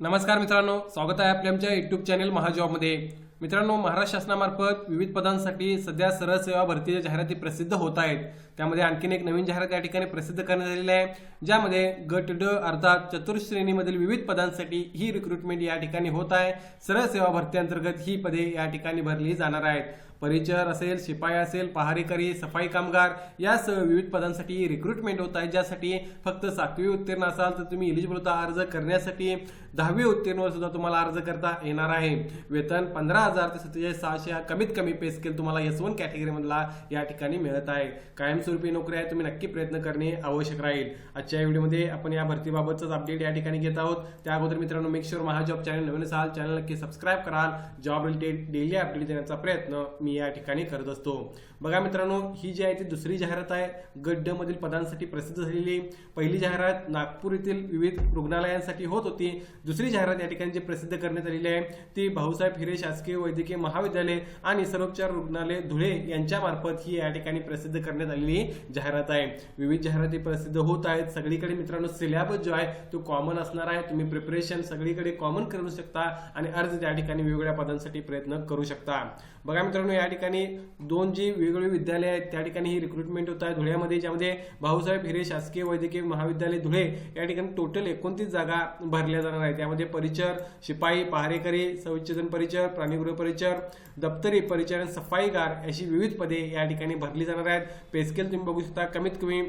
नमस्कार मित्रांनो स्वागत आहे आपल्या आमच्या युट्यूब चॅनेल महाजॉबमध्ये मित्रांनो महाराष्ट्र शासनामार्फत विविध पदांसाठी सध्या सरळ सेवा भरतीच्या जाहिराती प्रसिद्ध होत आहेत. त्यामध्ये आणखीन एक नवीन जाहिरात या ठिकाणी प्रसिद्ध करण्यात आलेली आहे ज्यामध्ये गट ड अर्थात चतुर्श्रेणीमधील विविध पदांसाठी ही रिक्रुटमेंट या ठिकाणी होत आहे. सरळ सेवा भरतीअंतर्गत ही पदे या ठिकाणी भरली जाणार आहेत. परिचर असेल शिपाई असेल पहारेकरी सफाई कामगार यासह विविध पदांसाठी रिक्रुटमेंट होत आहे ज्यासाठी फक्त सातवी उत्तीर्ण असाल तर तुम्ही इलिजिबल होता अर्ज करण्यासाठी. दहावी उत्तीर्णवर सुद्धा तुम्हाला अर्ज करता येणार आहे. वेतन पंधरा हजार ते सत्तेचाळीस सहाशे हा कमीत कमी पे स्केल तुम्हाला एस वन कॅटेगरीमधला या ठिकाणी मिळत आहे. कायम रुपये नोकरी आहे तुम्ही नक्की प्रयत्न करणे आवश्यक राहील. आजच्या या व्हिडिओमध्ये आपण या भरतीबाबतच अपडेट या ठिकाणी घेत आहोत. त्या अगोदर मित्रांनो मेक शुअर महाजॉब चॅनल नवीन असाल चॅनल नक्की सबस्क्राईब कराल. जॉब रिलेटेड डेली अपडेट देण्याचा प्रयत्न मी या ठिकाणी करत असतो. बघा मित्रांनो ही जी आहे ती दुसरी जाहिरात आहे. गड्ड मधील पदांसाठी प्रसिद्ध झालेली पहिली जाहिरात नागपूर येथील विविध रुग्णालयांसाठी होत होती. दुसरी जाहिरात या ठिकाणी जी प्रसिद्ध करण्यात आलेली आहे ती भाऊसाहेब हिरे शासकीय वैद्यकीय महाविद्यालय आणि सर्वोपचार रुग्णालय धुळे यांच्यामार्फत ही या ठिकाणी प्रसिद्ध करण्यात आलेली जाहिरात आहे. विविध जाहिराती प्रसिद्ध होत आहेत. सगळीकडे मित्रांनो सिलेबस जो आहे तो कॉमन असणार आहे. तुम्ही प्रिपरेशन सगळीकडे कॉमन करू शकता आणि अर्ज त्या ठिकाणी वेगवेगळ्या पदांसाठी प्रयत्न करू शकता. बघा मित्रांनो या ठिकाणी दोन जी वेगवेगळी विद्यालय आहेत त्या ठिकाणी ही रिक्रुटमेंट होत आहे. धुळ्यामध्ये ज्यामध्ये भाऊसाहेब हिरे शासकीय वैद्यकीय महाविद्यालय धुळे या ठिकाणी टोटल एकोणतीस जागा भरल्या जाणार आहेत. त्यामध्ये परिचर शिपाई पहारेकरी संविच्छेदन परिचर प्राणीगृह परिचर दप्तरी परिचर आणि सफाईगार अशी विविध पदे या ठिकाणी भरली जाणार आहेत. पेस्केल तुम्ही बघू शकता कमीत कमी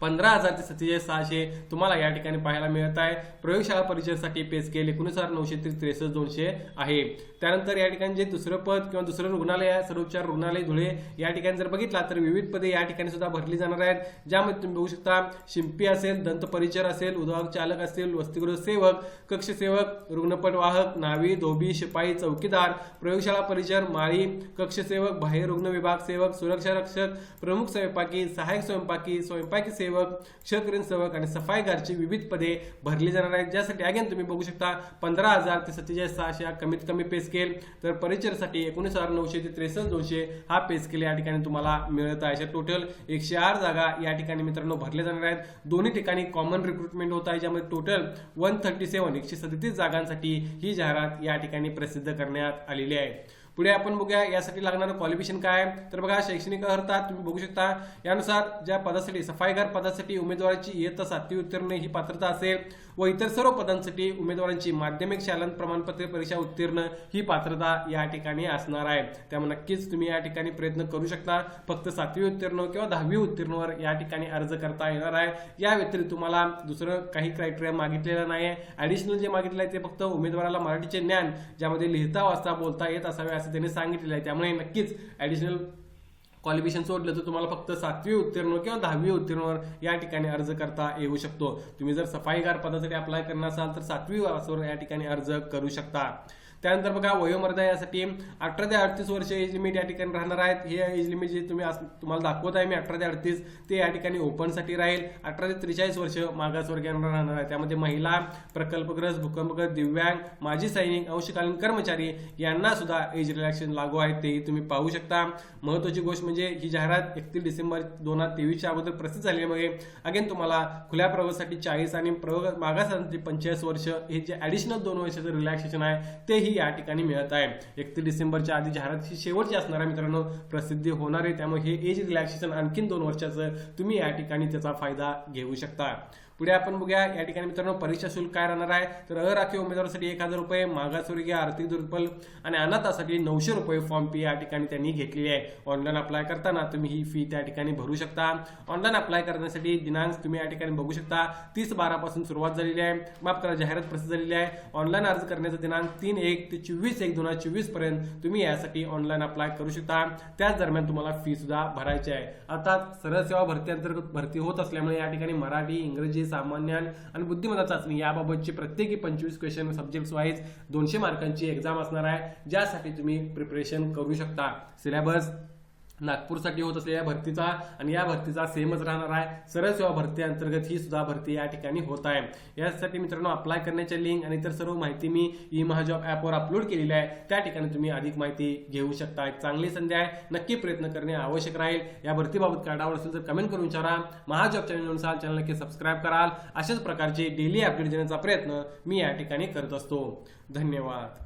पंधरा हजार ते सत्तेचाळीस सहाशे तुम्हाला या ठिकाणी पाहायला मिळत आहे. प्रयोगशाळा परीक्षेसाठी पे स्केल एकोणीस हजार नऊशे ते त्रेसष्ट दोनशे आहे. त्यानंतर या ठिकाणी जे दुसरं पद किंवा दुसरं रुग्णालय आहे सर्वोपचार रुग्णालय धुळे या ठिकाणी जर बघितला तर विविध पदे या ठिकाणी सुद्धा भरली जाणार आहेत. ज्यामध्ये तुम्ही बघू शकता शिंपी असेल दंत परिचर असेल उद्योग चालक असेल वसतिगृह सेवक कक्ष सेवक रुग्णपट वाहक नावी धोबी शिपाई चौकीदार प्रयोगशाळा परिचर माळी कक्ष सेवक बाह्य रुग्ण विभाग सेवक सुरक्षा रक्षक प्रमुख स्वयंपाकी सहाय्यक स्वयंपाकी स्वयंपाकी सेवक क्षकरीण सेवक आणि सफाईगारची विविध पदे भरली जाणार आहेत. ज्यासाठी अगेन तुम्ही बघू शकता पंधरा हजार ते सत्तेचाळीस सहाशे हा कमीत कमी पे स्केल तर परिचरसाठी एकोणीस हजार नऊशे ते त्रेसष्ट दोनशे हा पे स्केल या ठिकाणी तुम्हाला मिळत आहे. अशा टोटल एकशे आठ जागा या ठिकाणी मित्रांनो भरल्या जाणार आहेत. दोन्ही ठिकाणी कॉमन रिक्रुटमेंट होत आहे ज्यामध्ये टोटल वन थर्टी सेवन एकशे सदतीस जागांसाठी ही जाहिरात या ठिकाणी प्रसिद्ध करण्यात आलेली आहे. पुढे आपण बघूया यासाठी लागणारं क्वालिफिकेशन काय तर बघा शैक्षणिक अर्हता तुम्ही बघू शकता. यानुसार ज्या पदासाठी सफाईगार पदासाठी उमेदवाराची इयत्ता सातवी उत्तीर्ण ही पात्रता असेल व इतर सर्व पदांसाठी उमेदवारांची माध्यमिक शालन प्रमाणपत्र परीक्षा उत्तीर्ण ही पात्रता या ठिकाणी असणार आहे. त्यामुळे नक्कीच तुम्ही या ठिकाणी प्रयत्न करू शकता. फक्त सातवी उत्तीर्ण किंवा दहावी उत्तीर्णवर या ठिकाणी अर्ज करता येणार आहे. या व्यतिरिक्त तुम्हाला दुसरं काही क्रायटेरिया मागितलेलं नाही आहे ऍडिशनल जे मागितलं आहे ते फक्त उमेदवाराला मराठीचे ज्ञान ज्यामध्ये लिहिता वाचता बोलता येत असावे असं त्यांनी सांगितलेलं आहे. त्यामुळे नक्कीच ॲडिशनल क्वालिफिकेशन सोडलं तर तुम्हाला फक्त सातवी उत्तीर्ण किंवा दहावी उत्तीर्णवर या ठिकाणी अर्ज करता येऊ शकतो. तुम्ही जर सफाईगार पदासाठी अप्लाय करणार असाल तर सातवी वर्षावर या ठिकाणी अर्ज करू शकता. त्यानंतर बघा वयोमर्यादा यासाठी अठरा ते अडतीस वर्ष एज लिमिट या ठिकाणी राहणार आहेत. हे एज लिमिट जे तुम्ही तुम्हाला दाखवत आहे मी अठरा ते अडतीस ते या ठिकाणी ओपनसाठी राहील. अठरा ते त्रेचाळीस वर्ष मागासवर्गीयांना राहणार आहे. त्यामध्ये महिला प्रकल्पग्रस्त भूकंपग्रस्त दिव्यांग माजी सैनिक अंशकालीन कर्मचारी यांना सुद्धा एज रिलॅक्सेशन लागू आहे. तेही तुम्ही पाहू शकता. महत्वाची गोष्ट म्हणजे ही जाहिरात एकतीस डिसेंबर दोन हजार तेवीसच्या अगोदर प्रसिद्ध झाल्यामुळे अगेन तुम्हाला खुल्या प्रवासासाठी चाळीस आणि प्रयोग मागासाठी पंचेचाळीस वर्ष हे जे ॲडिशनल दोन वर्षाचं रिलॅक्सेशन आहे तेही या ठिकाणी मिळत आहे. एकतीस डिसेंबरच्या आधी जाहिरात ही शेवटची असणार आहे मित्रांनो प्रसिद्धी होणार आहे. त्यामुळे हे एज रिलॅक्सेशन आणखीन दोन वर्षाचं तुम्ही या ठिकाणी त्याचा फायदा घेऊ शकता. पुढे आपण बघूया या ठिकाणी मित्रांनो परीक्षा शुल्क काय राहणार आहे? तर अराखीव उमेदवारासाठी एक हजार रुपये मागासवर्गीय आर्थिक दुर्बल आणि अनाथासाठी नऊशे रुपये फॉर्म फी या ठिकाणी त्यांनी घेतलेली आहे. ऑनलाईन अप्लाय करताना तुम्ही ही फी त्या ठिकाणी भरू शकता. ऑनलाईन अप्लाय करण्यासाठी दिनांक तुम्ही या ठिकाणी बघू शकता. तीस बारा पासून सुरुवात झालेली आहे. माफ करा जाहिरात प्रसिद्ध झालेली आहे. ऑनलाईन अर्ज करण्याचा दिनांक तीन एक ते चोवीस एक दोन हजार चोवीसपर्यंत तुम्ही यासाठी ऑनलाईन अप्लाय करू शकता. त्याच दरम्यान तुम्हाला फी सुद्धा भरायची आहे. अर्थात सरळ सेवा भरती अंतर्गत भरती होत असल्यामुळे या ठिकाणी मराठी इंग्रजी सामान्य आणि बुद्धिमत्ता चाचणी. याबाबतची प्रत्येकी पंचवीस क्वेश्चन सब्जेक्ट वाईज दोनशे मार्कांची एक्झाम असणार आहे ज्यासाठी तुम्ही प्रिपरेशन करू शकता. सिलेबस नागपूरसाठी होत असलेल्या भरतीचा आणि या भरतीचा सेमच राहणार आहे. सरळ सेवा भरती अंतर्गत ही सुद्धा भरती या ठिकाणी होत आहे. यासाठी मित्रांनो अप्लाय करण्याच्या लिंक आणि इतर सर्व माहिती मी ई महाजॉब ॲपवर अपलोड केलेली आहे. त्या ठिकाणी तुम्ही अधिक माहिती घेऊ शकता एक चांगली संधी आहे. नक्की प्रयत्न करणे आवश्यक राहील. या भरतीबाबत काय डाऊट असेल तर कमेंट करून विचारा. महाजॉब चॅनल अनुसार चॅनल नक्की सबस्क्राईब कराल. अशाच प्रकारचे डेली अपडेट देण्याचा प्रयत्न मी या ठिकाणी करत असतो. धन्यवाद.